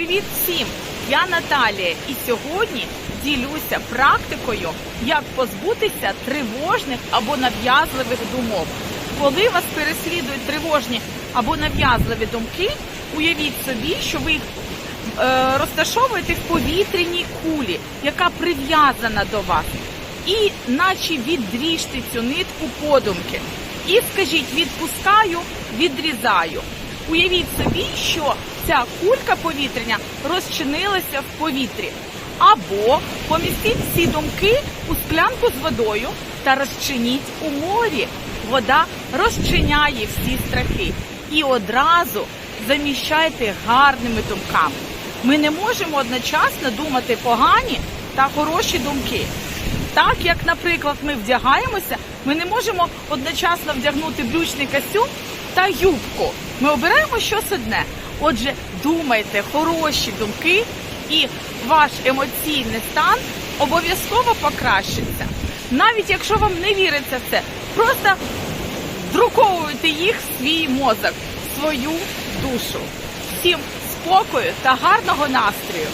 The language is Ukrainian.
Привіт всім! Я Наталія і сьогодні ділюся практикою, як позбутися тривожних або нав'язливих думок. Коли вас переслідують тривожні або нав'язливі думки, уявіть собі, що ви їх е, розташовуєте в повітряній кулі, яка прив'язана до вас. І наче відріжте цю нитку подумки. І скажіть, відпускаю, відрізаю. Уявіть собі, що ця кулька повітряна розчинилася в повітрі. Або помістіть всі думки у склянку з водою та розчиніть у морі. Вода розчиняє всі страхи і одразу заміщайте гарними думками. Ми не можемо одночасно думати погані та хороші думки. Так як, наприклад, ми вдягаємося, ми не можемо одночасно вдягнути брючний костюм та юбку. Ми обираємо щось одне. Отже, думайте хороші думки, і ваш емоційний стан обов'язково покращиться. Навіть якщо вам не віриться в це, просто друковуйте їх в свій мозок, в свою душу. Всім спокою та гарного настрою!